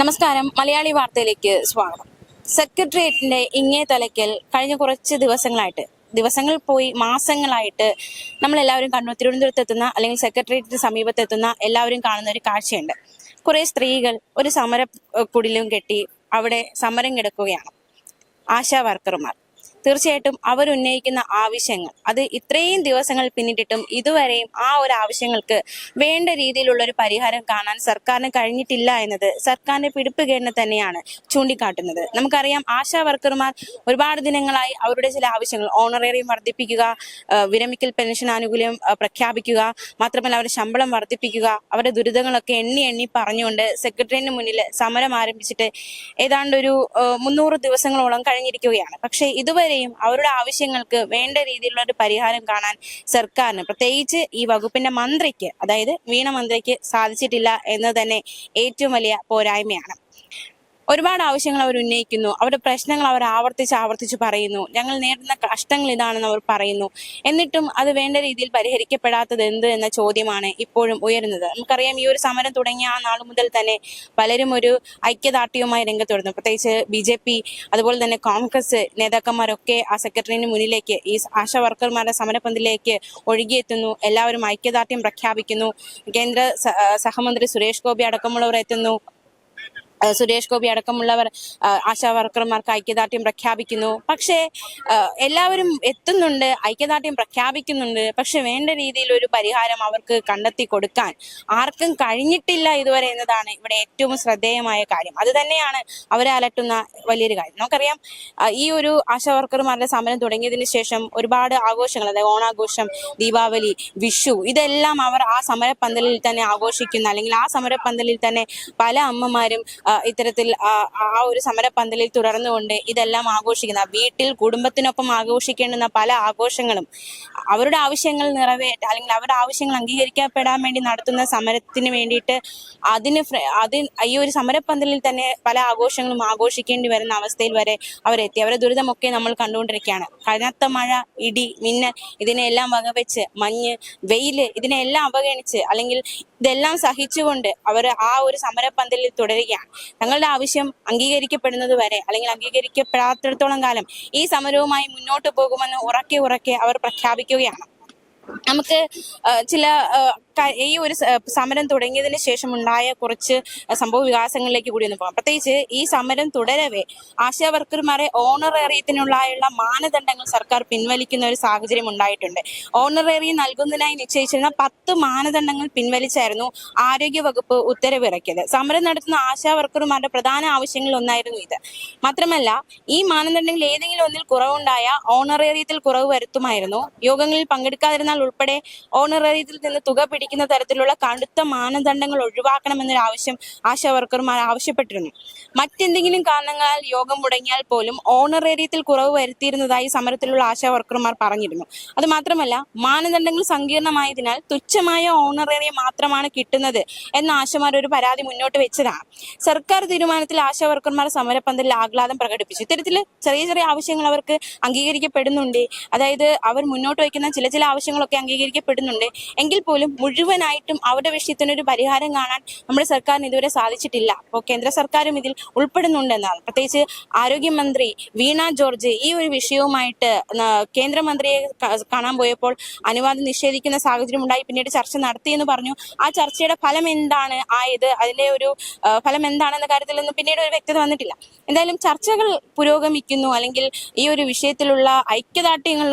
നമസ്കാരം. മലയാളി വാർത്തയിലേക്ക് സ്വാഗതം. സെക്രട്ടേറിയറ്റിന്റെ ഇങ്ങേ തലയ്ക്കൽ കഴിഞ്ഞ കുറച്ച് ദിവസങ്ങളായിട്ട് ദിവസങ്ങൾ പോയി മാസങ്ങളായിട്ട് നമ്മൾ എല്ലാവരും കണ്ണൂർ തിരുവനന്തപുരത്ത് എത്തുന്ന അല്ലെങ്കിൽ സെക്രട്ടേറിയറ്റിന് സമീപത്തെത്തുന്ന എല്ലാവരും കാണുന്ന ഒരു കാഴ്ചയുണ്ട്. കുറെ സ്ത്രീകൾ ഒരു സമര കുടിലും കെട്ടി അവിടെ സമരം കിടക്കുകയാണ്. ആശാ വർക്കർമാർ. തീർച്ചയായിട്ടും അവർ ഉന്നയിക്കുന്ന ആവശ്യങ്ങൾ. അത് ഇത്രയും ദിവസങ്ങൾ പിന്നിട്ടിട്ടും ഇതുവരെയും ആ ഒരു ആവശ്യങ്ങൾക്ക് വേണ്ട രീതിയിലുള്ള ഒരു പരിഹാരം കാണാൻ സർക്കാരിന് കഴിഞ്ഞിട്ടില്ല എന്നത് സർക്കാരിന്റെ പിടിപ്പുകേടിനെ തന്നെയാണ് ചൂണ്ടിക്കാട്ടുന്നത്. നമുക്കറിയാം ആശാ വർക്കർമാർ ഒരുപാട് ദിനങ്ങളായി അവരുടെ ചില ആവശ്യങ്ങൾ ഓണറേറിയം വർദ്ധിപ്പിക്കുക വിരമിക്കൽ പെൻഷൻ ആനുകൂല്യം പ്രഖ്യാപിക്കുക മാത്രമല്ല അവരുടെ ശമ്പളം വർദ്ധിപ്പിക്കുക അവരുടെ ദുരിതങ്ങളൊക്കെ എണ്ണി എണ്ണി പറഞ്ഞുകൊണ്ട് സെക്രട്ടറിന് മുന്നിൽ സമരം ആരംഭിച്ചിട്ട് ഏതാണ്ട് ഒരു മുന്നൂറ് ദിവസങ്ങളോളം കഴിഞ്ഞിരിക്കുകയാണ്. പക്ഷേ ഇതുവരെയും അവരുടെ ആവശ്യങ്ങൾക്ക് വേണ്ട രീതിയിലുള്ള ഒരു പരിഹാരം കാണാൻ സർക്കാരിന് പ്രത്യേകിച്ച് ഈ വകുപ്പിന്റെ മന്ത്രിക്ക് അതായത് വീണ മന്ത്രിക്ക് സാധിച്ചിട്ടില്ല എന്ന് തന്നെ ഏറ്റവും വലിയ പോരായ്മയാണ്. ഒരുപാട് ആവശ്യങ്ങൾ അവർ ഉന്നയിക്കുന്നു. അവരുടെ പ്രശ്നങ്ങൾ അവർ ആവർത്തിച്ച് ആവർത്തിച്ച് പറയുന്നു. ഞങ്ങൾ നേരിടുന്ന കഷ്ടങ്ങൾ ഇതാണെന്ന് അവർ പറയുന്നു. എന്നിട്ടും അത് വേണ്ട രീതിയിൽ പരിഹരിക്കപ്പെടാത്തത് എന്ത് എന്ന ചോദ്യമാണ് ഇപ്പോഴും ഉയരുന്നത്. നമുക്കറിയാം ഈ ഒരു സമരം തുടങ്ങിയ ആ നാൾ മുതൽ തന്നെ പലരും ഒരു ഐക്യദാർഢ്യവുമായി രംഗത്ത് വരുന്നു പ്രത്യേകിച്ച് ബി ജെ പി അതുപോലെ തന്നെ കോൺഗ്രസ് നേതാക്കന്മാരൊക്കെ ആ സെക്രട്ടറിന് മുന്നിലേക്ക് ഈ ആശാ വർക്കർമാരുടെ സമരപന്തിലേക്ക് ഒഴുകിയെത്തുന്നു. എല്ലാവരും ഐക്യദാർഢ്യം പ്രഖ്യാപിക്കുന്നു. കേന്ദ്ര സഹമന്ത്രി സുരേഷ് ഗോപി അടക്കമുള്ളവർ എത്തുന്നു. സുരേഷ് ഗോപി അടക്കമുള്ളവർ ആശാവർക്കർമാർക്ക് ആശാ വർക്കർമാർക്ക് ഐക്യദാർഢ്യം പ്രഖ്യാപിക്കുന്നു. പക്ഷേ എല്ലാവരും എത്തുന്നുണ്ട് ഐക്യദാർഢ്യം പ്രഖ്യാപിക്കുന്നുണ്ട്. പക്ഷെ വേണ്ട രീതിയിൽ ഒരു പരിഹാരം അവർക്ക് കണ്ടെത്തി കൊടുക്കാൻ ആർക്കും കഴിഞ്ഞിട്ടില്ല ഇതുവരെ എന്നതാണ് ഇവിടെ ഏറ്റവും ശ്രദ്ധേയമായ കാര്യം. അത് തന്നെയാണ് അവരെ അലട്ടുന്ന വലിയൊരു കാര്യം. നമുക്കറിയാം ഈ ഒരു ആശാ വർക്കർമാരുടെ സമരം തുടങ്ങിയതിന് ശേഷം ഒരുപാട് ആഘോഷങ്ങൾ അതായത് ഓണാഘോഷം ദീപാവലി വിഷു ഇതെല്ലാം അവർ ആ സമരപ്പന്തലിൽ തന്നെ ആഘോഷിക്കുന്ന അല്ലെങ്കിൽ ആ സമരപ്പന്തലിൽ തന്നെ പല അമ്മമാരും ഇത്തരത്തിൽ ആ ഒരു സമരപ്പന്തലിൽ തുടർന്നുകൊണ്ട് ഇതെല്ലാം ആഘോഷിക്കുന്ന വീട്ടിൽ കുടുംബത്തിനൊപ്പം ആഘോഷിക്കേണ്ടുന്ന പല ആഘോഷങ്ങളും അവരുടെ ആവശ്യങ്ങൾ നിറവേറ്റ അല്ലെങ്കിൽ അവരുടെ ആവശ്യങ്ങൾ അംഗീകരിക്കപ്പെടാൻ വേണ്ടി നടത്തുന്ന സമരത്തിന് വേണ്ടിയിട്ട് അതിന് അതിന് ഈ ഒരു സമരപ്പന്തലിൽ തന്നെ പല ആഘോഷങ്ങളും ആഘോഷിക്കേണ്ടി വരുന്ന അവസ്ഥയിൽ വരെ അവരെത്തി. അവരുടെ ദുരിതമൊക്കെ നമ്മൾ കണ്ടുകൊണ്ടിരിക്കുകയാണ്. കനത്ത മഴ ഇടി മിന്നൽ ഇതിനെല്ലാം വകവെച്ച് മഞ്ഞ് വെയിൽ ഇതിനെല്ലാം അവഗണിച്ച് അല്ലെങ്കിൽ ഇതെല്ലാം സഹിച്ചുകൊണ്ട് അവർ ആ ഒരു സമരപ്പന്തലിൽ തുടരുകയാണ്. തങ്ങളുടെ ആവശ്യം അംഗീകരിക്കപ്പെടുന്നത് വരെ അല്ലെങ്കിൽ അംഗീകരിക്കപ്പെടാത്തിടത്തോളം കാലം ഈ സമരവുമായി മുന്നോട്ട് പോകുമെന്ന് ഉറക്കെ ഉറക്കെ അവർ പ്രഖ്യാപിക്കുകയാണ്. നമുക്ക് ചില ഈ ഒരു സമരം തുടങ്ങിയതിന് ശേഷം ഉണ്ടായ കുറച്ച് സംഭവ വികാസങ്ങളിലേക്ക് കൂടി ഒന്ന് പോകാം. പ്രത്യേകിച്ച് ഈ സമരം തുടരവേ ആശാ വർക്കർമാരെ ഓണറേറിയത്തിനുള്ളായുള്ള മാനദണ്ഡങ്ങൾ സർക്കാർ പിൻവലിക്കുന്ന ഒരു സാഹചര്യം ഉണ്ടായിട്ടുണ്ട്. ഓണറേറിയം നൽകുന്നതിനായി നിശ്ചയിച്ചിരുന്ന പത്ത് മാനദണ്ഡങ്ങൾ പിൻവലിച്ചായിരുന്നു ആരോഗ്യ വകുപ്പ് ഉത്തരവിറക്കിയത്. സമരം നടത്തുന്ന ആശാ വർക്കർമാരുടെ പ്രധാന ആവശ്യങ്ങളിൽ ഒന്നായിരുന്നു ഇത്. മാത്രമല്ല ഈ മാനദണ്ഡങ്ങളിൽ ഏതെങ്കിലും ഒന്നിൽ കുറവുണ്ടായ ഓണറേറിയത്തിൽ കുറവ് വരുത്തുമായിരുന്നു. യോഗങ്ങളിൽ പങ്കെടുക്കാതിരുന്നാൽ ഉൾപ്പെടെ ഓണറേറിയത്തിൽ നിന്ന് തുക പിടിക്കുന്ന തരത്തിലുള്ള കടുത്ത മാനദണ്ഡങ്ങൾ ഒഴിവാക്കണമെന്നൊരു ആവശ്യം ആശാ വർക്കർമാർ ആവശ്യപ്പെട്ടിരുന്നു. മറ്റെന്തെങ്കിലും കാരണങ്ങളാൽ യോഗം മുടങ്ങിയാൽ പോലും ഓണറേറിയത്തിൽ കുറവ് വരുത്തിയിരുന്നതായി സമരത്തിലുള്ള ആശാ വർക്കർമാർ പറഞ്ഞിരുന്നു. അത് മാത്രമല്ല മാനദണ്ഡങ്ങൾ സങ്കീർണമായതിനാൽ തുച്ഛമായ ഓണറേറിയം മാത്രമാണ് കിട്ടുന്നത് എന്ന ആശമാർ ഒരു പരാതി മുന്നോട്ട് വെച്ചതാണ്. സർക്കാർ തീരുമാനത്തിൽ ആശാ വർക്കർമാർ സമരപ്പന്തലിൽ ആഹ്ലാദം പ്രകടിപ്പിച്ചു. ഇത്തരത്തിൽ ചെറിയ ചെറിയ ആവശ്യങ്ങൾ അവർക്ക് അംഗീകരിക്കപ്പെടുന്നുണ്ട്. അതായത് അവർ മുന്നോട്ട് വയ്ക്കുന്ന ചില ചില ആവശ്യങ്ങളൊക്കെ അംഗീകരിക്കപ്പെടുന്നുണ്ട്. എങ്കിൽ പോലും മുഴുവനായിട്ടും അവരുടെ വിഷയത്തിന് ഒരു പരിഹാരം കാണാൻ നമ്മുടെ സർക്കാരിന് ഇതുവരെ സാധിച്ചിട്ടില്ല. അപ്പോൾ കേന്ദ്ര സർക്കാരും ഇതിൽ ഉൾപ്പെടുന്നുണ്ടെന്നാണ്. പ്രത്യേകിച്ച് ആരോഗ്യമന്ത്രി വീണ ജോർജ് ഈ ഒരു വിഷയവുമായിട്ട് കേന്ദ്രമന്ത്രിയെ കാണാൻ പോയപ്പോൾ അനുവാദം നിഷേധിക്കുന്ന സാഹചര്യം ഉണ്ടായി. പിന്നീട് ചർച്ച നടത്തിയെന്ന് പറഞ്ഞു. ആ ചർച്ചയുടെ ഫലം എന്താണ് ആയത്? അതിന്റെ ഒരു ഫലം എന്താണെന്ന കാര്യത്തിൽ ഒന്നും പിന്നീട് ഒരു വ്യക്തത വന്നിട്ടില്ല. എന്തായാലും ചർച്ചകൾ പുരോഗമിക്കുന്നു. അല്ലെങ്കിൽ ഈ ഒരു വിഷയത്തിലുള്ള ഐക്യദാർഢ്യങ്ങൾ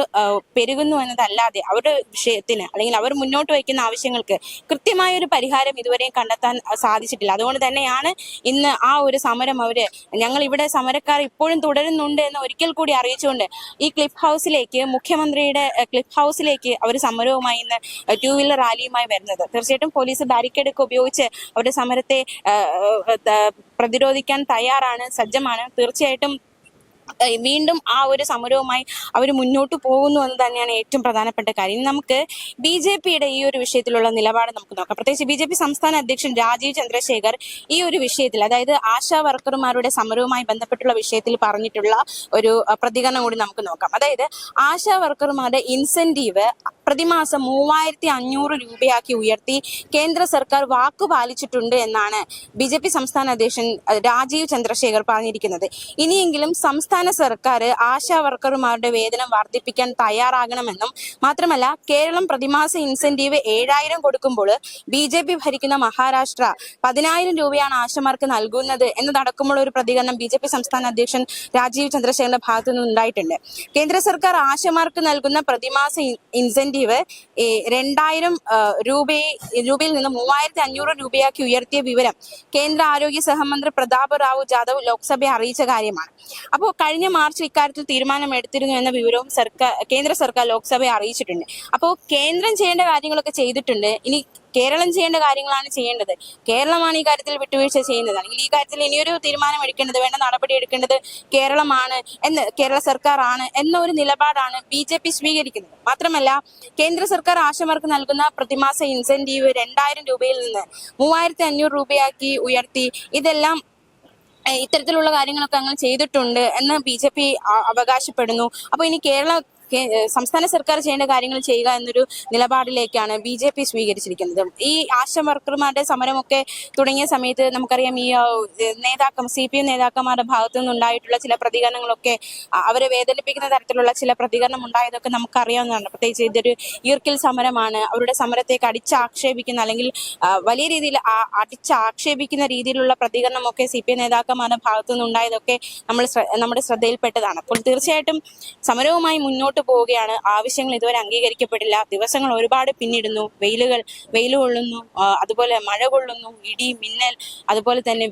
പെരുകുന്നു എന്നതല്ലാതെ അവരുടെ വിഷയത്തിന് അല്ലെങ്കിൽ അവർ മുന്നോട്ട് വയ്ക്കുന്ന ആവശ്യങ്ങൾക്ക് കൃത്യമായ ഒരു പരിഹാരം ഇതുവരെയും കണ്ടെത്താൻ സാധിച്ചിട്ടില്ല. അതുകൊണ്ട് തന്നെയാണ് ഇന്ന് ആ ഒരു സമരം അവർ ഞങ്ങൾ ഇവിടെ സമരക്കാർ ഇപ്പോഴും തുടരുന്നുണ്ട് എന്ന് ഒരിക്കൽ കൂടി അറിയിച്ചുകൊണ്ട് ഈ ക്ലിഫ് ഹൗസിലേക്ക് മുഖ്യമന്ത്രിയുടെ ക്ലിഫ് ഹൗസിലേക്ക് അവർ സമരവുമായി ഇന്ന് ടൂ വീലർ റാലിയുമായി വരുന്നത്. തീർച്ചയായിട്ടും പോലീസ് ബാരിക്കേഡ് ഒക്കെ ഉപയോഗിച്ച് അവരുടെ സമരത്തെ പ്രതിരോധിക്കാൻ തയ്യാറാണ് സജ്ജമാണ്. തീർച്ചയായിട്ടും വീണ്ടും ആ ഒരു സമരവുമായി അവർ മുന്നോട്ട് പോകുന്നു എന്ന് തന്നെയാണ് ഏറ്റവും പ്രധാനപ്പെട്ട കാര്യം. നമുക്ക് ബി ജെ പിയുടെ ഈ ഒരു വിഷയത്തിലുള്ള നിലപാട് നമുക്ക് നോക്കാം. പ്രത്യേകിച്ച് ബി ജെ പി സംസ്ഥാന അധ്യക്ഷൻ രാജീവ് ചന്ദ്രശേഖർ ഈ ഒരു വിഷയത്തിൽ അതായത് ആശാ വർക്കർമാരുടെ സമരവുമായി ബന്ധപ്പെട്ടുള്ള വിഷയത്തിൽ പറഞ്ഞിട്ടുള്ള ഒരു പ്രതികരണം കൂടി നമുക്ക് നോക്കാം. അതായത് ആശാ വർക്കർമാരുടെ ഇൻസെന്റീവ് പ്രതിമാസം മൂവായിരത്തി അഞ്ഞൂറ് രൂപയാക്കി ഉയർത്തി. കേന്ദ്ര സർക്കാർ വാക്കു പാലിച്ചിട്ടുണ്ട് എന്നാണ് ബി ജെ പി സംസ്ഥാന അധ്യക്ഷൻ രാജീവ് ചന്ദ്രശേഖർ പറഞ്ഞിരിക്കുന്നത്. ഇനിയെങ്കിലും സംസ്ഥാന സർക്കാർ ആശാ വർക്കർമാരുടെ വേതനം വർദ്ധിപ്പിക്കാൻ തയ്യാറാകണമെന്നും മാത്രമല്ല കേരളം പ്രതിമാസ ഇൻസെന്റീവ് ഏഴായിരം കൊടുക്കുമ്പോൾ ബി ജെ പി ഭരിക്കുന്ന മഹാരാഷ്ട്ര പതിനായിരം രൂപയാണ് ആശമാർക്ക് നൽകുന്നത് എന്നതടക്കമുള്ള ഒരു പ്രതികരണം ബി ജെ പി സംസ്ഥാന അധ്യക്ഷൻ രാജീവ് ചന്ദ്രശേഖരന്റെ ഭാഗത്തു നിന്ന് ഉണ്ടായിട്ടുണ്ട് കേന്ദ്ര സർക്കാർ ആശമാർക്ക് നൽകുന്ന പ്രതിമാസ ഇൻ- ഇൻസെന്റീവ് ഈ രണ്ടായിരം രൂപയെ രൂപയിൽ നിന്ന് മൂവായിരത്തി അഞ്ഞൂറ് രൂപയാക്കി ഉയർത്തിയ വിവരം കേന്ദ്ര ആരോഗ്യ സഹമന്ത്രി പ്രതാപ് റാവു ജാദവ് ലോക്സഭയെ അറിയിച്ച കാര്യമാണ്. അപ്പോൾ കഴിഞ്ഞ മാർച്ചിൽ ഇക്കാര്യത്തിൽ തീരുമാനം എടുത്തിരുന്നു എന്ന വിവരവും സർക്കാർ കേന്ദ്ര സർക്കാർ ലോക്സഭയെ അറിയിച്ചിട്ടുണ്ട്. അപ്പോൾ കേന്ദ്രം ചെയ്യേണ്ട കാര്യങ്ങളൊക്കെ ചെയ്തിട്ടുണ്ട്. ഇനി കേരളം ചെയ്യേണ്ട കാര്യങ്ങളാണ് ചെയ്യേണ്ടത്. കേരളമാണ് ഈ കാര്യത്തിൽ വിട്ടുവീഴ്ച ചെയ്യുന്നത്. അല്ലെങ്കിൽ ഈ കാര്യത്തിൽ ഇനിയൊരു തീരുമാനം എടുക്കേണ്ടത് വേണ്ട നടപടി എടുക്കേണ്ടത് കേരളമാണ് എന്ന് കേരള സർക്കാർ ആണ് എന്ന ഒരു നിലപാടാണ് ബി ജെ പി സ്വീകരിക്കുന്നത്. മാത്രമല്ല കേന്ദ്ര സർക്കാർ ആശമാർക്ക് നൽകുന്ന പ്രതിമാസ ഇൻസെന്റീവ് രണ്ടായിരം രൂപയിൽ നിന്ന് മൂവായിരത്തി അഞ്ഞൂറ് രൂപയാക്കി ഉയർത്തി. ഇതെല്ലാം ഇത്തരത്തിലുള്ള കാര്യങ്ങളൊക്കെ അങ്ങനെ ചെയ്തിട്ടുണ്ട് എന്ന് ബി ജെ പി അവകാശപ്പെടുന്നു. അപ്പോൾ ഇനി കേരള സംസ്ഥാന സർക്കാർ ചെയ്യേണ്ട കാര്യങ്ങൾ ചെയ്യുക എന്നൊരു നിലപാടിലേക്കാണ് ബി ജെ പി സ്വീകരിച്ചിരിക്കുന്നത്. ഈ ആശ വർക്കർമാരുടെ സമരമൊക്കെ തുടങ്ങിയ സമയത്ത് നമുക്കറിയാം ഈ നേതാക്കൾ നേതാക്കം സി പി എം നേതാക്കന്മാരുടെ ഭാഗത്തു നിന്നുണ്ടായിട്ടുള്ള ചില പ്രതികരണങ്ങളൊക്കെ അവരെ വേദനിപ്പിക്കുന്ന തരത്തിലുള്ള ചില പ്രതികരണം ഉണ്ടായതൊക്കെ നമുക്കറിയാവുന്നതാണ്. പ്രത്യേകിച്ച് ഇതൊരു ഈർക്കിൽ സമരമാണ്. അവരുടെ സമരത്തേക്ക് അടിച്ചാക്ഷേപിക്കുന്ന അല്ലെങ്കിൽ വലിയ രീതിയിൽ അടിച്ചാക്ഷേപിക്കുന്ന രീതിയിലുള്ള പ്രതികരണമൊക്കെ സി പി എം നേതാക്കന്മാരുടെ ഭാഗത്തു നിന്നുണ്ടായതൊക്കെ നമ്മൾ നമ്മുടെ ശ്രദ്ധയിൽപ്പെട്ടതാണ്. അപ്പോൾ തീർച്ചയായിട്ടും സമരവുമായി മുന്നോട്ട് പോവുകയാണ്. ആവശ്യങ്ങൾ ഇതുവരെ അംഗീകരിക്കപ്പെടില്ല ദിവസങ്ങൾ ഒരുപാട് പിന്നിടുന്നു. വെയിലുകൾ വെയിൽ കൊള്ളുന്നു അതുപോലെ മഴ കൊള്ളുന്നു ഇടി മിന്നൽ അതുപോലെ തന്നെ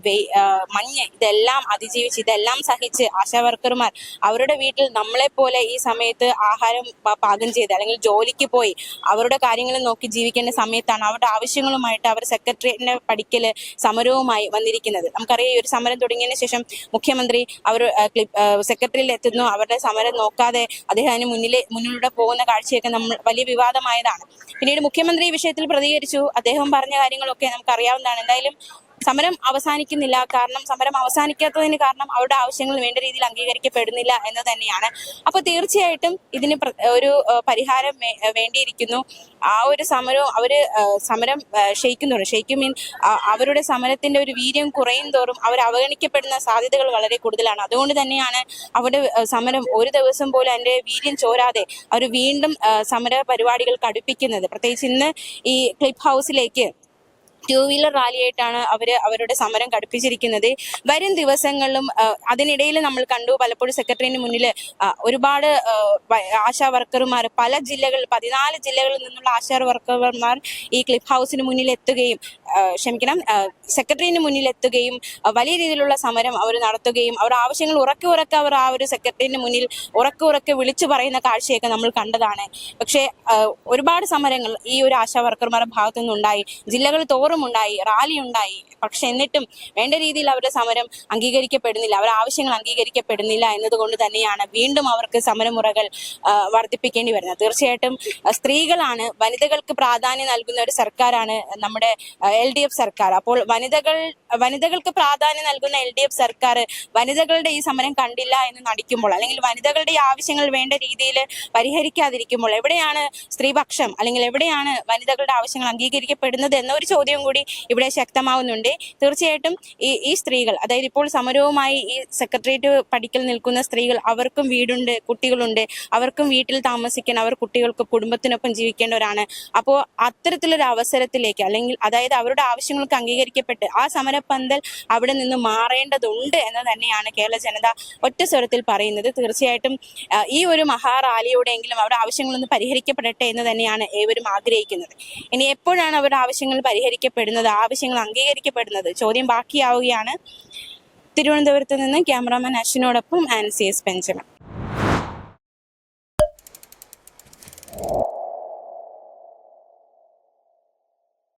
മഞ്ഞ് ഇതെല്ലാം അതിജീവിച്ച് ഇതെല്ലാം സഹിച്ച് ആശാവർക്കർമാർ അവരുടെ വീട്ടിൽ നമ്മളെ പോലെ ഈ സമയത്ത് ആഹാരം പാകം ചെയ്ത് അല്ലെങ്കിൽ ജോലിക്ക് പോയി അവരുടെ കാര്യങ്ങൾ നോക്കി ജീവിക്കേണ്ട സമയത്താണ് അവരുടെ ആവശ്യങ്ങളുമായിട്ട് അവർ സെക്രട്ടറിയേറ്റിന്റെ പഠിക്കൽ സമരവുമായി വന്നിരിക്കുന്നത്. നമുക്കറിയാം ഈ ഒരു സമരം തുടങ്ങിയതിന് ശേഷം മുഖ്യമന്ത്രി അവർ സെക്രട്ടറിയിൽ എത്തുന്നു. അവരുടെ സമരം നോക്കാതെ അദ്ദേഹം അതിന് മുന്നിലെ മുന്നിലൂടെ പോകുന്ന കാഴ്ചയൊക്കെ നമ്മൾ വലിയ വിവാദമായതാണ്. പിന്നീട് മുഖ്യമന്ത്രി ഈ വിഷയത്തിൽ പ്രതികരിച്ചു. അദ്ദേഹം പറഞ്ഞ കാര്യങ്ങളൊക്കെ നമുക്ക് അറിയാവുന്നതാണ് എന്തായാലും സമരം അവസാനിക്കുന്നില്ല. കാരണം സമരം അവസാനിക്കാത്തതിന് കാരണം അവരുടെ ആവശ്യങ്ങൾ വേണ്ട രീതിയിൽ അംഗീകരിക്കപ്പെടുന്നില്ല എന്ന് തന്നെയാണ്. അപ്പൊ തീർച്ചയായിട്ടും ഇതിന് ഒരു പരിഹാരം വേണ്ടിയിരിക്കുന്നു. ആ ഒരു സമരവും അവർ സമരം ക്ഷയിക്കുന്നുണ്ട്. ക്ഷയിക്കും മീൻ അവരുടെ സമരത്തിന്റെ ഒരു വീര്യം കുറയും തോറും അവർ അവഗണിക്കപ്പെടുന്ന സാധ്യതകൾ വളരെ കൂടുതലാണ്. അതുകൊണ്ട് തന്നെയാണ് അവരുടെ സമരം ഒരു ദിവസം പോലും അതിന്റെ വീര്യം ചോരാതെ അവർ വീണ്ടും സമര പരിപാടികൾ കടുപ്പിക്കുന്നത്. പ്രത്യേകിച്ച് ഇന്ന് ഈ ക്ലിപ്പ് ഹൗസിലേക്ക് ടൂ വീലർ റാലിയായിട്ടാണ് അവർ അവരുടെ സമരം കടുപ്പിച്ചിരിക്കുന്നത് വരും ദിവസങ്ങളിലും അതിനിടയിൽ നമ്മൾ കണ്ടു പലപ്പോഴും സെക്രട്ടറിന് മുന്നിൽ ഒരുപാട് ആശാ വർക്കർമാർ പല ജില്ലകളിൽ പതിനാല് ജില്ലകളിൽ നിന്നുള്ള ആശാ വർക്കർമാർ ഈ ക്ലിഫ് ഹൗസിന് മുന്നിൽ എത്തുകയും ക്ഷമിക്കണം സെക്രട്ടറിന് മുന്നിൽ എത്തുകയും വലിയ രീതിയിലുള്ള സമരം അവർ നടത്തുകയും അവർ ആവശ്യങ്ങൾ ഉറക്കെ ഉറക്കെ അവർ ആ ഒരു സെക്രട്ടറിന് മുന്നിൽ ഉറക്കെ ഉറക്കെ വിളിച്ചു പറയുന്ന കാഴ്ചയൊക്കെ നമ്മൾ കണ്ടതാണ്. പക്ഷേ ഒരുപാട് സമരങ്ങൾ ഈ ഒരു ആശാ വർക്കർമാരുടെ ഭാഗത്തു നിന്നുണ്ടായി ജില്ലകൾ തോറും ഉണ്ടായി റാലി ഉണ്ടായി. പക്ഷെ എന്നിട്ടും വേണ്ട രീതിയിൽ അവരുടെ സമരം അംഗീകരിക്കപ്പെടുന്നില്ല. അവരുടെ ആവശ്യങ്ങൾ അംഗീകരിക്കപ്പെടുന്നില്ല എന്നതുകൊണ്ട് തന്നെയാണ് വീണ്ടും അവർക്ക് സമരമുറകൾ വർദ്ധിപ്പിക്കേണ്ടി വരുന്നത്. തീർച്ചയായിട്ടും സ്ത്രീകളാണ് വനിതകൾക്ക് പ്രാധാന്യം നൽകുന്ന ഒരു സർക്കാരാണ് നമ്മുടെ എൽ ഡി എഫ് സർക്കാർ. അപ്പോൾ വനിതകൾ വനിതകൾക്ക് പ്രാധാന്യം നൽകുന്ന എൽ ഡി എഫ് സർക്കാർ വനിതകളുടെ ഈ സമരം കണ്ടില്ല എന്ന് നടിക്കുമ്പോൾ അല്ലെങ്കിൽ വനിതകളുടെ ആവശ്യങ്ങൾ വേണ്ട രീതിയിൽ പരിഹരിക്കാതിരിക്കുമ്പോൾ എവിടെയാണ് സ്ത്രീപക്ഷം അല്ലെങ്കിൽ എവിടെയാണ് വനിതകളുടെ ആവശ്യങ്ങൾ അംഗീകരിക്കപ്പെടുന്നത് എന്നൊരു ചോദ്യം കൂടി ഇവിടെ ശക്തമാവുന്നുണ്ട്. തീർച്ചയായിട്ടും ഈ ഈ സ്ത്രീകൾ അതായത് ഇപ്പോൾ സമരവുമായി ഈ സെക്രട്ടേറിയറ്റ് പഠിക്കൽ നിൽക്കുന്ന സ്ത്രീകൾ അവർക്കും വീടുണ്ട് കുട്ടികളുണ്ട്. അവർക്കും വീട്ടിൽ താമസിക്കാൻ അവർ കുട്ടികൾക്ക് കുടുംബത്തിനൊപ്പം ജീവിക്കേണ്ടവരാണ്. അപ്പോൾ അത്തരത്തിലൊരു അവസരത്തിലേക്ക് അല്ലെങ്കിൽ അതായത് അവരുടെ ആവശ്യങ്ങൾക്ക് അംഗീകരിക്കപ്പെട്ട് ആ സമരപ്പന്തൽ അവിടെ നിന്ന് മാറേണ്ടതുണ്ട് എന്ന് തന്നെയാണ് കേരള ജനത ഒറ്റ സ്വരത്തിൽ പറയുന്നത്. തീർച്ചയായിട്ടും ഈ ഒരു മഹാറാലിയോടെങ്കിലും അവരുടെ ആവശ്യങ്ങളൊന്ന് പരിഹരിക്കപ്പെടട്ടെ എന്ന് തന്നെയാണ് ഏവരും ആഗ്രഹിക്കുന്നത്. ഇനി എപ്പോഴാണ് അവരുടെ ആവശ്യങ്ങൾ പരിഹരിക്കപ്പെടുന്നത്? ആവശ്യങ്ങൾ അംഗീകരിക്കപ്പെടുന്നത്. ചോദ്യം ബാക്കിയാവുകയാണ്. തിരുവനന്തപുരത്ത് നിന്ന് ക്യാമറാമാൻ അശ്വിനോടൊപ്പം ആൻസി എസ് ബെഞ്ചമിൻ.